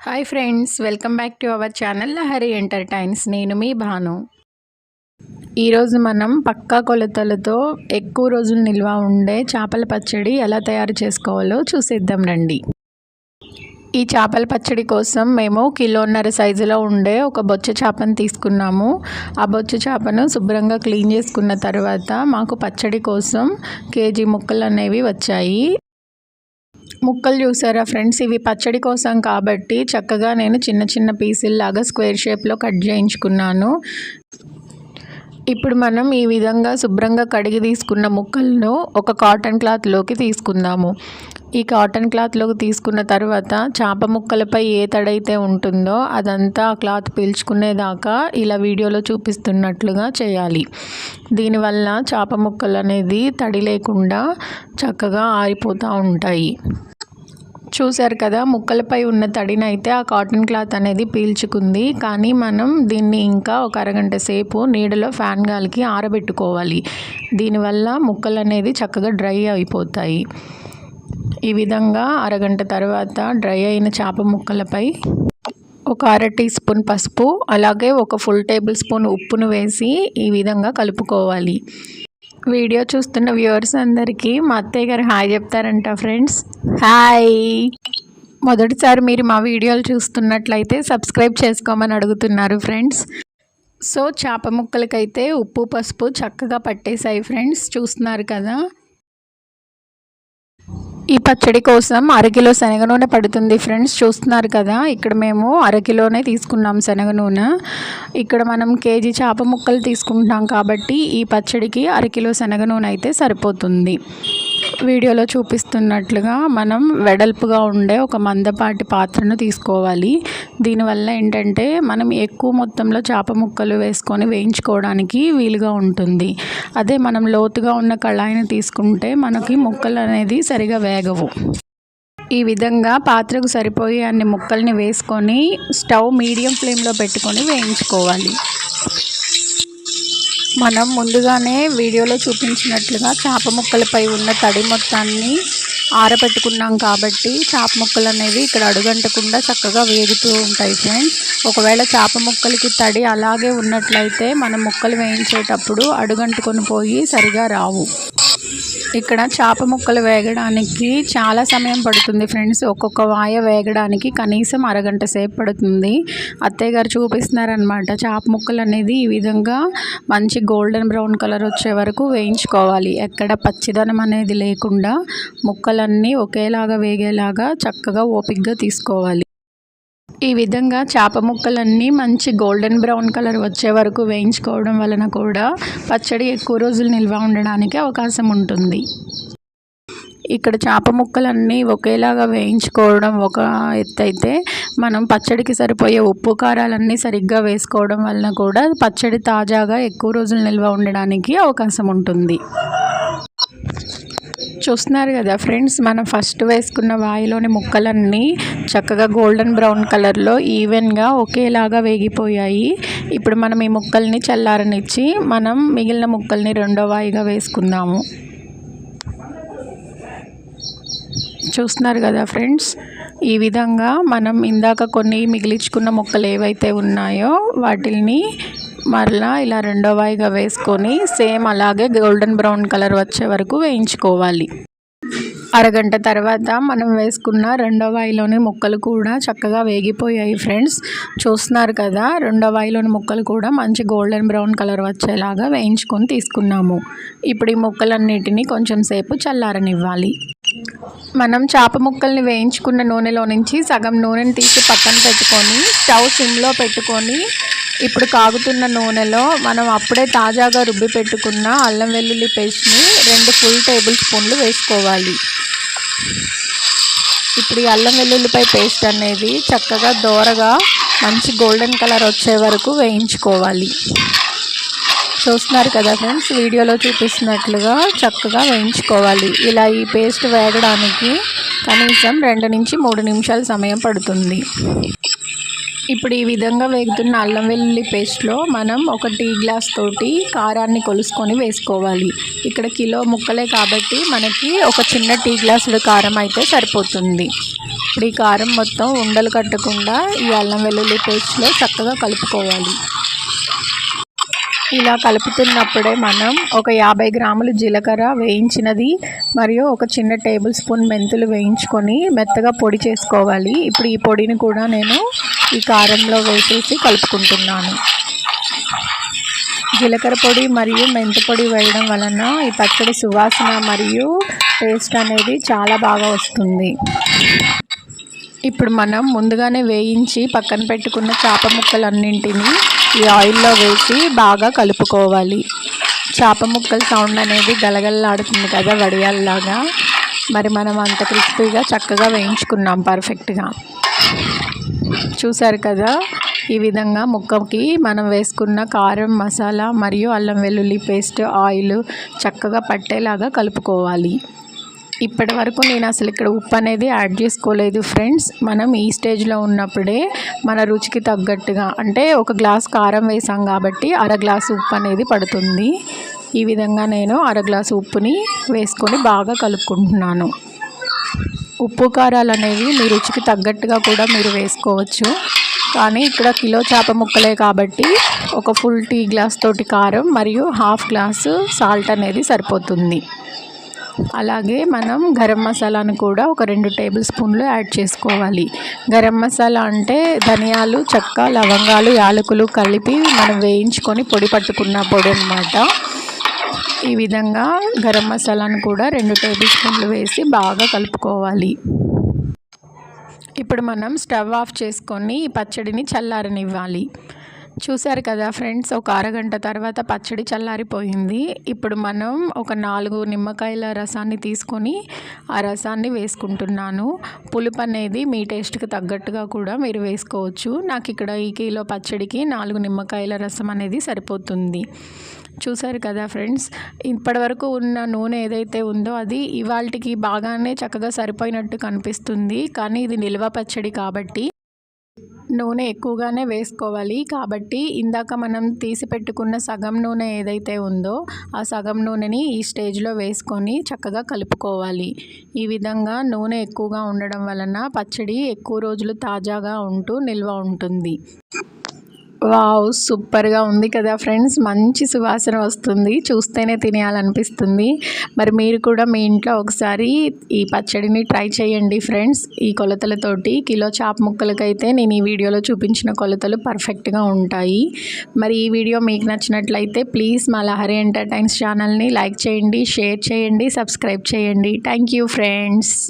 Hi friends welcome back to our channel Lahari entertains నేను మీ భాను. ఈరోజు మనం పక్కా కొలతలతో ఎక్కువ రోజులు నిల్వ ఉండే చేపల పచ్చడి ఎలా తయారు చేసుకోవాలో చూసేద్దాం రండి. ఈ చేపల పచ్చడి కోసం మేము కిలోన్నర సైజులో ఉండే ఒక బొచ్చ చేపను తీసుకున్నాము. ఆ బొచ్చ చేపను శుభ్రంగా క్లీన్ చేసుకున్న తర్వాత మాకు పచ్చడి కోసం కేజీ ముక్కలు అనేవి వచ్చాయి. ముక్కలు చూసారా ఫ్రెండ్స్? ఇవి పచ్చడి కోసం కాబట్టి చక్కగా నేను చిన్న చిన్న పీసుల్లాగా స్క్వేర్ షేప్లో కట్ చేయించుకున్నాను. ఇప్పుడు మనం ఈ విధంగా శుభ్రంగా కడిగి తీసుకున్న ముక్కలను ఒక కాటన్ క్లాత్లోకి తీసుకుందాము. ఈ కాటన్ క్లాత్లోకి తీసుకున్న తర్వాత చేప ముక్కలపై ఏ తడైతే ఉంటుందో అదంతా ఆ క్లాత్ పీల్చుకునేదాకా ఇలా వీడియోలో చూపిస్తున్నట్లుగా చేయాలి. దీనివల్ల చేప ముక్కలు అనేది తడి లేకుండా చక్కగా ఆరిపోతూ ఉంటాయి. చూశారు కదా ముక్కలపై ఉన్న తడిని అయితే ఆ కాటన్ క్లాత్ అనేది పీల్చుకుంది. కానీ మనం దీన్ని ఇంకా ఒక అరగంట సేపు నీడలో ఫ్యాన్ గాలికి ఆరబెట్టుకోవాలి. దీనివల్ల ముక్కలు అనేది చక్కగా డ్రై అయిపోతాయి. ఈ విధంగా అరగంట తర్వాత డ్రై అయిన చేప ముక్కలపై ఒక అర టీ స్పూన్ పసుపు అలాగే ఒక ఫుల్ టేబుల్ స్పూన్ ఉప్పును వేసి ఈ విధంగా కలుపుకోవాలి. వీడియో చూస్తున్న వ్యూవర్స్ అందరికీ మా అత్తయ్య గారు హాయ్ చెప్తారంట ఫ్రెండ్స్. హాయ్. మొదటిసారి మీరు మా వీడియోలు చూస్తున్నట్లయితే సబ్స్క్రైబ్ చేసుకోమని అడుగుతున్నారు ఫ్రెండ్స్. సో చేప ముక్కలకైతే ఉప్పు పసుపు చక్కగా పట్టేశాయి ఫ్రెండ్స్. చూస్తున్నారు కదా. ఈ పచ్చడి కోసం అరకిలో శనగ నూనె పడుతుంది ఫ్రెండ్స్. చూస్తున్నారు కదా ఇక్కడ మేము అరకిలోనే తీసుకున్నాం శనగ నూనె. ఇక్కడ మనం కేజీ చేప ముక్కలు తీసుకుంటున్నాం కాబట్టి ఈ పచ్చడికి అరకిలో శనగ నూనె అయితే సరిపోతుంది. వీడియోలో చూపిస్తున్నట్లుగా మనం వెడల్పుగా ఉండే ఒక మందపాటి పాత్రను తీసుకోవాలి. దీనివల్ల ఏంటంటే మనం ఎక్కువ మొత్తంలో చేప ముక్కలు వేసుకొని వేయించుకోవడానికి వీలుగా ఉంటుంది. అదే మనం లోతుగా ఉన్న కళాయిని తీసుకుంటే మనకి ముక్కలు అనేది సరిగా వేగవు. ఈ విధంగా పాత్రకు సరిపోయే అన్ని ముక్కల్ని వేసుకొని స్టవ్ మీడియం ఫ్లేమ్లో పెట్టుకొని వేయించుకోవాలి. మనం ముందుగానే వీడియోలో చూపించినట్లుగా చేప ముక్కలపై ఉన్న తడి మొత్తాన్ని ఆరబెట్టుకున్నాం కాబట్టి చేప ముక్కలు అనేవి ఇక్కడ అడుగంటకుండా చక్కగా వేగుతూ ఉంటాయి ఫ్రెండ్స్. ఒకవేళ చేప ముక్కలకి తడి అలాగే ఉన్నట్లయితే మనం ముక్కలు వేయించేటప్పుడు అడుగంటుకొని పోయి సరిగా రావు. ఇక్కడ చేప ముక్కలు వేగడానికి చాలా సమయం పడుతుంది ఫ్రెండ్స్. ఒక్కొక్క వాయ వేగడానికి కనీసం అరగంట సేపు పడుతుంది. అత్తయ్య గారు చూపిస్తున్నారనమాట చేప ముక్కలు అనేది ఈ విధంగా మంచి గోల్డెన్ బ్రౌన్ కలర్ వచ్చే వరకు వేయించుకోవాలి. ఎక్కడ పచ్చిదనం అనేది లేకుండా ముక్కలన్నీ ఒకేలాగా వేగేలాగా చక్కగా ఓపిక్గా తీసుకోవాలి. ఈ విధంగా చేప ముక్కలన్నీ మంచి గోల్డెన్ బ్రౌన్ కలర్ వచ్చే వరకు వేయించుకోవడం వలన కూడా పచ్చడి ఎక్కువ రోజులు నిల్వ ఉండడానికి అవకాశం ఉంటుంది. ఇక్కడ చేప ముక్కలన్నీ ఒకేలాగా వేయించుకోవడం ఒక ఎత్తైతే మనం పచ్చడికి సరిపోయే ఉప్పు కారాలన్నీ సరిగ్గా వేసుకోవడం వలన కూడా పచ్చడి తాజాగా ఎక్కువ రోజులు నిల్వ ఉండడానికి అవకాశం ఉంటుంది. చూస్తున్నారు కదా ఫ్రెండ్స్ మనం ఫస్ట్ వేసుకున్న వాయిలోని ముక్కలన్నీ చక్కగా గోల్డెన్ బ్రౌన్ కలర్లో ఈవెన్గా ఒకేలాగా వేగిపోయాయి. ఇప్పుడు మనం ఈ ముక్కల్ని చల్లారనిచ్చి మనం మిగిలిన ముక్కల్ని రెండో వాయిగా వేసుకుందాము. చూస్తున్నారు కదా ఫ్రెండ్స్? ఈ విధంగా మనం ఇందాక కొన్ని మిగిలించుకున్న మొక్కలు ఏవైతే ఉన్నాయో వాటిని మరలా ఇలా రెండో వాయిగా వేసుకొని సేమ్ అలాగే గోల్డెన్ బ్రౌన్ కలర్ వచ్చే వరకు వేయించుకోవాలి. అరగంట తర్వాత మనం వేసుకున్న రెండవ వాయిలోని ముక్కలు కూడా చక్కగా వేగిపోయాయి ఫ్రెండ్స్. చూస్తున్నారు కదా రెండవ వాయిలోని ముక్కలు కూడా మంచి గోల్డెన్ బ్రౌన్ కలర్ వచ్చేలాగా వేయించుకొని తీసుకున్నాము. ఇప్పుడు ఈ ముక్కలన్నిటిని కొంచెం సేపు చల్లారనివ్వాలి. మనం చేప ముక్కల్ని వేయించుకున్న నూనెలో నుంచి సగం నూనెని తీసి పక్కన పెట్టుకొని స్టవ్ సిమ్లో పెట్టుకొని ఇప్పుడు కాగుతున్న నూనెలో మనం అప్పుడే తాజాగా రుబ్బి పెట్టుకున్న అల్లం వెల్లుల్లి పేస్ట్ని రెండు ఫుల్ టేబుల్ స్పూన్లు వేసుకోవాలి. ఇప్పుడు ఈ అల్లం వెల్లుల్లిపై పేస్ట్ అనేది చక్కగా దోరగా మంచి గోల్డెన్ కలర్ వచ్చే వరకు వేయించుకోవాలి. చూస్తున్నారు కదా ఫ్రెండ్స్ వీడియోలో చూపిస్తున్నట్లుగా చక్కగా వేయించుకోవాలి. ఇలా ఈ పేస్ట్ వేగడానికి కనీసం రెండు నుంచి మూడు నిమిషాల సమయం పడుతుంది. ఇప్పుడు ఈ విధంగా వేగుతున్న అల్లం వెల్లుల్లి పేస్ట్లో మనం ఒక టీ గ్లాస్ తోటి కారాన్ని కొలుసుకొని వేసుకోవాలి. ఇక్కడ కిలో ముక్కలే కాబట్టి మనకి ఒక చిన్న టీ గ్లాసుడు కారం అయితే సరిపోతుంది. ఇప్పుడు ఈ కారం మొత్తం ఉండలు కట్టకుండా ఈ అల్లం వెల్లుల్లి పేస్ట్లో చక్కగా కలుపుకోవాలి. ఇలా కలుపుతున్నప్పుడే మనం ఒక యాభై గ్రాములు జీలకర్ర వేయించినది మరియు ఒక చిన్న టేబుల్ స్పూన్ మెంతులు వేయించుకొని మెత్తగా పొడి చేసుకోవాలి. ఇప్పుడు ఈ పొడిని కూడా నేను ఈ కారంలో వేసేసి కలుపుకుంటున్నాను. జీలకర్ర పొడి మరియు మెంతి పొడి వేయడం వలన ఈ పచ్చడి సువాసన మరియు టేస్ట్ అనేది చాలా బాగా వస్తుంది. ఇప్పుడు మనం ముందుగానే వేయించి పక్కన పెట్టుకున్న చేప ముక్కలన్నింటినీ ఈ ఆయిల్లో వేసి బాగా కలుపుకోవాలి. చేప ముక్కల సౌండ్ అనేది గలగలలాడుతుంది కదా వడియాల్లాగా. మరి మనం అంత క్రిస్పీగా చక్కగా వేయించుకున్నాం పర్ఫెక్ట్గా. చూసారు కదా? ఈ విధంగా ముక్కకి మనం వేసుకున్న కారం మసాలా మరియు అల్లం వెల్లుల్లి పేస్ట్ ఆయిల్ చక్కగా పట్టేలాగా కలుపుకోవాలి. ఇప్పటి వరకు నేను అసలు ఇక్కడ ఉప్పు అనేది యాడ్ చేసుకోలేదు ఫ్రెండ్స్. మనం ఈ స్టేజ్లో ఉన్నప్పుడే మన రుచికి తగ్గట్టుగా అంటే ఒక గ్లాస్ కారం వేసాం కాబట్టి అర గ్లాసు ఉప్పు అనేది పడుతుంది. ఈ విధంగా నేను అర గ్లాసు ఉప్పుని వేసుకొని బాగా కలుపుకుంటున్నాను. ఉప్పు కారాలు అనేవి మీ రుచికి తగ్గట్టుగా కూడా మీరు వేసుకోవచ్చు. కానీ ఇక్కడ కిలో చేప ముక్కలే కాబట్టి ఒక ఫుల్ టీ గ్లాస్ తోటి కారం మరియు హాఫ్ గ్లాసు సాల్ట్ అనేది సరిపోతుంది. అలాగే మనం గరం మసాలాను కూడా ఒక రెండు టేబుల్ స్పూన్లు యాడ్ చేసుకోవాలి. గరం మసాలా అంటే ధనియాలు చెక్క లవంగాలు యాలకులు కలిపి మనం వేయించుకొని పొడి పట్టుకున్న పొడి అనమాట ఈ విధంగా గరం మసాలాను కూడా రెండు టేబుల్ స్పూన్లు వేసి బాగా కలుపుకోవాలి. ఇప్పుడు మనం స్టవ్ ఆఫ్ చేసుకొని ఈ పచ్చడిని చల్లారనివ్వాలి. చూశారు కదా ఫ్రెండ్స్ ఒక అరగంట తర్వాత పచ్చడి చల్లారిపోయింది. ఇప్పుడు మనం ఒక నాలుగు నిమ్మకాయల రసాన్ని తీసుకొని ఆ రసాన్ని వేసుకుంటున్నాను. పులుపు అనేది మీ టేస్ట్కి తగ్గట్టుగా కూడా మీరు వేసుకోవచ్చు. నాకు ఇక్కడ ఈ కిలో పచ్చడికి నాలుగు నిమ్మకాయల రసం అనేది సరిపోతుంది. చూసారు కదా ఫ్రెండ్స్ ఇప్పటివరకు ఉన్న నూనె ఏదైతే ఉందో అది ఇవాళకి బాగానే చక్కగా సరిపోయినట్టు కనిపిస్తుంది. కానీ ఇది నిల్వ పచ్చడి కాబట్టి నూనె ఎక్కువగానే వేసుకోవాలి. కాబట్టి ఇందాక మనం తీసి పెట్టుకున్న సగం నూనె ఏదైతే ఉందో ఆ సగం నూనెని ఈ స్టేజ్లో వేసుకొని చక్కగా కలుపుకోవాలి. ఈ విధంగా నూనె ఎక్కువగా ఉండడం వలన పచ్చడి ఎక్కువ రోజులు తాజాగా ఉంటూ నిల్వ ఉంటుంది. వావ్ సూపర్గా ఉంది కదా ఫ్రెండ్స్. మంచి సువాసన వస్తుంది. చూస్తేనే తినేయాలనిపిస్తుంది. మరి మీరు కూడా మీ ఇంట్లో ఒకసారి ఈ పచ్చడిని ట్రై చేయండి ఫ్రెండ్స్. ఈ కొలతలతోటి కిలో చాప ముక్కలకైతే నేను ఈ వీడియోలో చూపించిన కొలతలు పర్ఫెక్ట్గా ఉంటాయి. మరి ఈ వీడియో మీకు నచ్చినట్లయితే ప్లీజ్ మా లహరి ఎంటర్టైన్స్ ఛానల్ని లైక్ చేయండి షేర్ చేయండి సబ్స్క్రైబ్ చేయండి. Thank you friends.